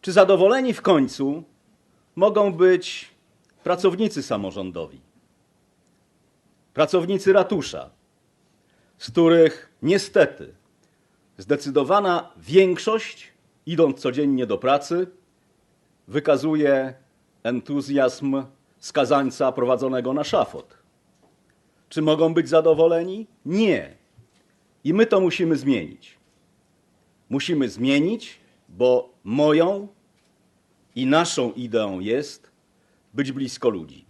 Czy zadowoleni w końcu mogą być pracownicy samorządowi, pracownicy ratusza, z których niestety zdecydowana większość, idąc codziennie do pracy, wykazuje entuzjazm skazańca prowadzonego na szafot? Czy mogą być zadowoleni? Nie. I my to musimy zmienić. Musimy zmienić, bo moją i naszą ideą jest być blisko ludzi.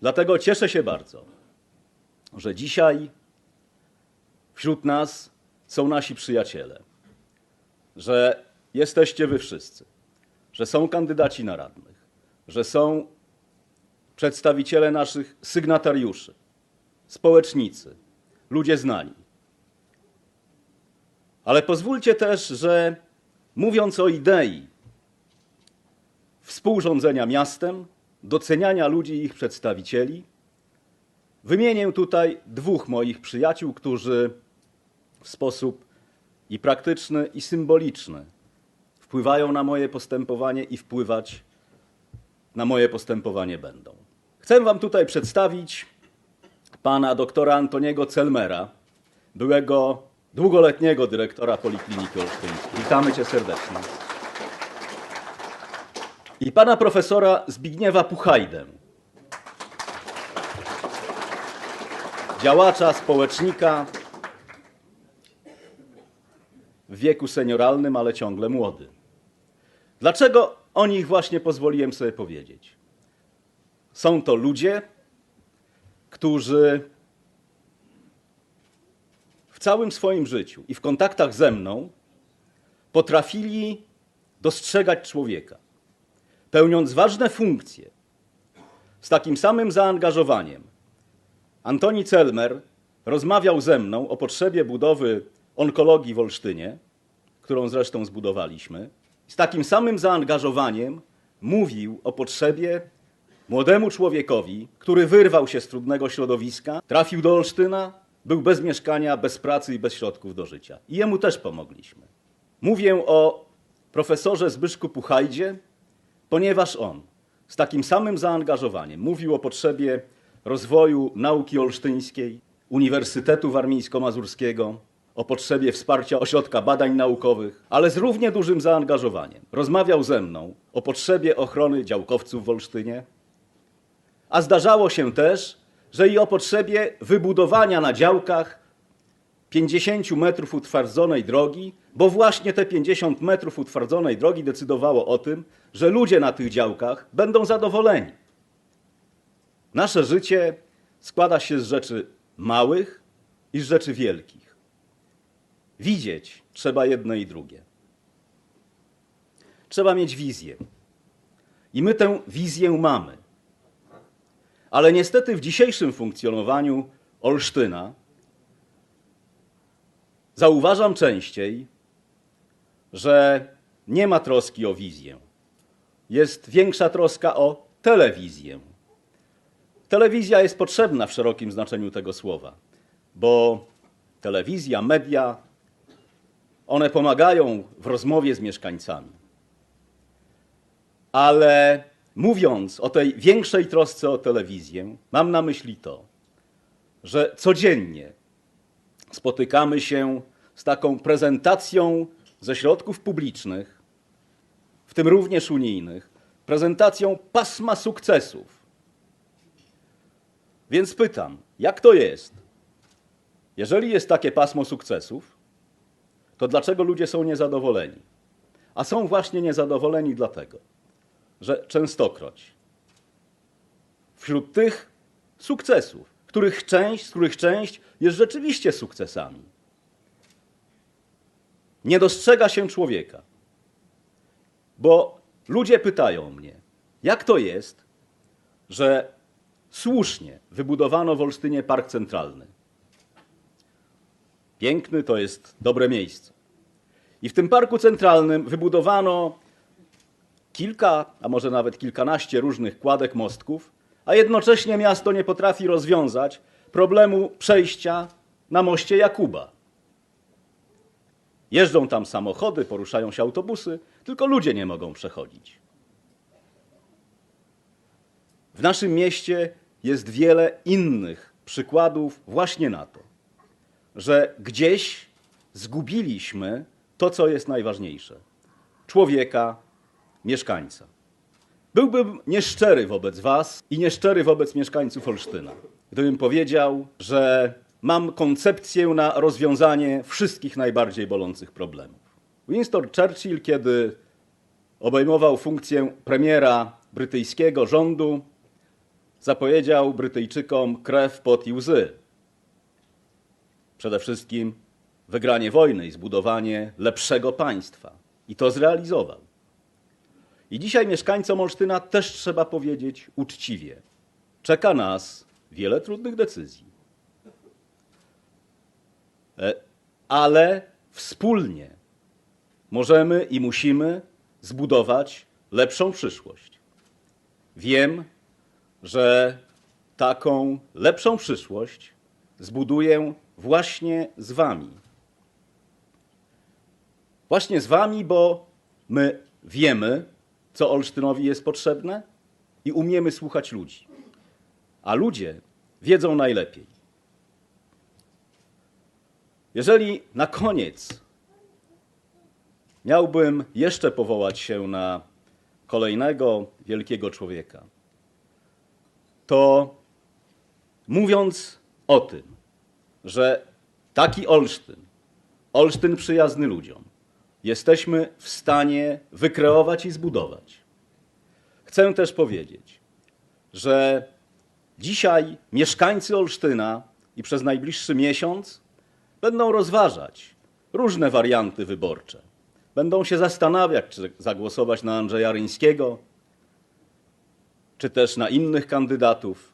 Dlatego cieszę się bardzo, że dzisiaj wśród nas są nasi przyjaciele, że jesteście wy wszyscy, że są kandydaci na radnych, że są przedstawiciele naszych sygnatariuszy, społecznicy, ludzie znani. Ale pozwólcie też, że mówiąc o idei współrządzenia miastem, doceniania ludzi i ich przedstawicieli, wymienię tutaj dwóch moich przyjaciół, którzy w sposób i praktyczny, i symboliczny wpływają na moje postępowanie i wpływać na moje postępowanie będą. Chcę Wam tutaj przedstawić pana doktora Antoniego Celmera, byłego długoletniego dyrektora Polikliniki Olsztyńskiej. Witamy Cię serdecznie. I pana profesora Zbigniewa Puchajdę, działacza, społecznika w wieku senioralnym, ale ciągle młody. Dlaczego o nich właśnie pozwoliłem sobie powiedzieć? Są to ludzie, którzy całym swoim życiu i w kontaktach ze mną potrafili dostrzegać człowieka, pełniąc ważne funkcje z takim samym zaangażowaniem. Antoni Celmer rozmawiał ze mną o potrzebie budowy onkologii w Olsztynie, którą zresztą zbudowaliśmy. Z takim samym zaangażowaniem mówił o potrzebie młodemu człowiekowi, który wyrwał się z trudnego środowiska, trafił do Olsztyna, był bez mieszkania, bez pracy i bez środków do życia. I jemu też pomogliśmy. Mówię o profesorze Zbyszku Puchajdzie, ponieważ on z takim samym zaangażowaniem mówił o potrzebie rozwoju nauki olsztyńskiej, Uniwersytetu Warmińsko-Mazurskiego, o potrzebie wsparcia ośrodka badań naukowych, ale z równie dużym zaangażowaniem. Rozmawiał ze mną o potrzebie ochrony działkowców w Olsztynie, a zdarzało się też, że i o potrzebie wybudowania na działkach 50 metrów utwardzonej drogi, bo właśnie te 50 metrów utwardzonej drogi decydowało o tym, że ludzie na tych działkach będą zadowoleni. Nasze życie składa się z rzeczy małych i z rzeczy wielkich. Widzieć trzeba jedno i drugie. Trzeba mieć wizję. I my tę wizję mamy. Ale niestety w dzisiejszym funkcjonowaniu Olsztyna zauważam częściej, że nie ma troski o wizję. Jest większa troska o telewizję. Telewizja jest potrzebna w szerokim znaczeniu tego słowa, bo telewizja, media, one pomagają w rozmowie z mieszkańcami. Ale mówiąc o tej większej trosce o telewizję, mam na myśli to, że codziennie spotykamy się z taką prezentacją ze środków publicznych, w tym również unijnych, prezentacją pasma sukcesów. Więc pytam, jak to jest? Jeżeli jest takie pasmo sukcesów, to dlaczego ludzie są niezadowoleni? A są właśnie niezadowoleni dlatego, że częstokroć wśród tych sukcesów, których część, z których część jest rzeczywiście sukcesami, nie dostrzega się człowieka. Bo ludzie pytają mnie, jak to jest, że słusznie wybudowano w Olsztynie Park Centralny. Piękny to jest dobre miejsce. I w tym Parku Centralnym wybudowano kilka, a może nawet kilkanaście różnych kładek mostków, a jednocześnie miasto nie potrafi rozwiązać problemu przejścia na moście Jakuba. Jeżdżą tam samochody, poruszają się autobusy, tylko ludzie nie mogą przechodzić. W naszym mieście jest wiele innych przykładów właśnie na to, że gdzieś zgubiliśmy to, co jest najważniejsze człowieka, mieszkańca. Byłbym nieszczery wobec Was i nieszczery wobec mieszkańców Olsztyna, gdybym powiedział, że mam koncepcję na rozwiązanie wszystkich najbardziej bolących problemów. Winston Churchill, kiedy obejmował funkcję premiera brytyjskiego rządu, zapowiedział Brytyjczykom krew, pot i łzy. Przede wszystkim wygranie wojny i zbudowanie lepszego państwa. I to zrealizował. I dzisiaj mieszkańcom Olsztyna też trzeba powiedzieć uczciwie. Czeka nas wiele trudnych decyzji. E, Ale wspólnie możemy i musimy zbudować lepszą przyszłość. Wiem, że taką lepszą przyszłość zbuduję właśnie z Wami. Właśnie z Wami, bo my wiemy, co Olsztynowi jest potrzebne i umiemy słuchać ludzi. A ludzie wiedzą najlepiej. Jeżeli na koniec miałbym jeszcze powołać się na kolejnego wielkiego człowieka, to mówiąc o tym, że taki Olsztyn, Olsztyn przyjazny ludziom, jesteśmy w stanie wykreować i zbudować. Chcę też powiedzieć, że dzisiaj mieszkańcy Olsztyna i przez najbliższy miesiąc będą rozważać różne warianty wyborcze. Będą się zastanawiać, czy zagłosować na Andrzeja Ryńskiego, czy też na innych kandydatów.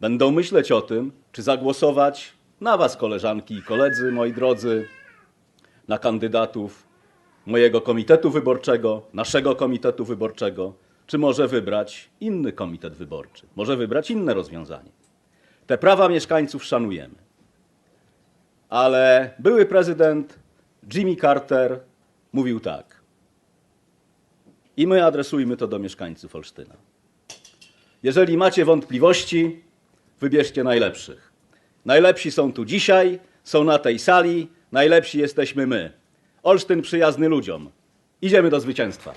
Będą myśleć o tym, czy zagłosować na Was, koleżanki i koledzy, moi drodzy, na kandydatów mojego komitetu wyborczego, naszego komitetu wyborczego, czy może wybrać inny komitet wyborczy, może wybrać inne rozwiązanie. Te prawa mieszkańców szanujemy. Ale były prezydent Jimmy Carter mówił tak. I my adresujmy to do mieszkańców Olsztyna. Jeżeli macie wątpliwości, wybierzcie najlepszych. Najlepsi są tu dzisiaj, są na tej sali, najlepsi jesteśmy my. Olsztyn przyjazny ludziom. Idziemy do zwycięstwa.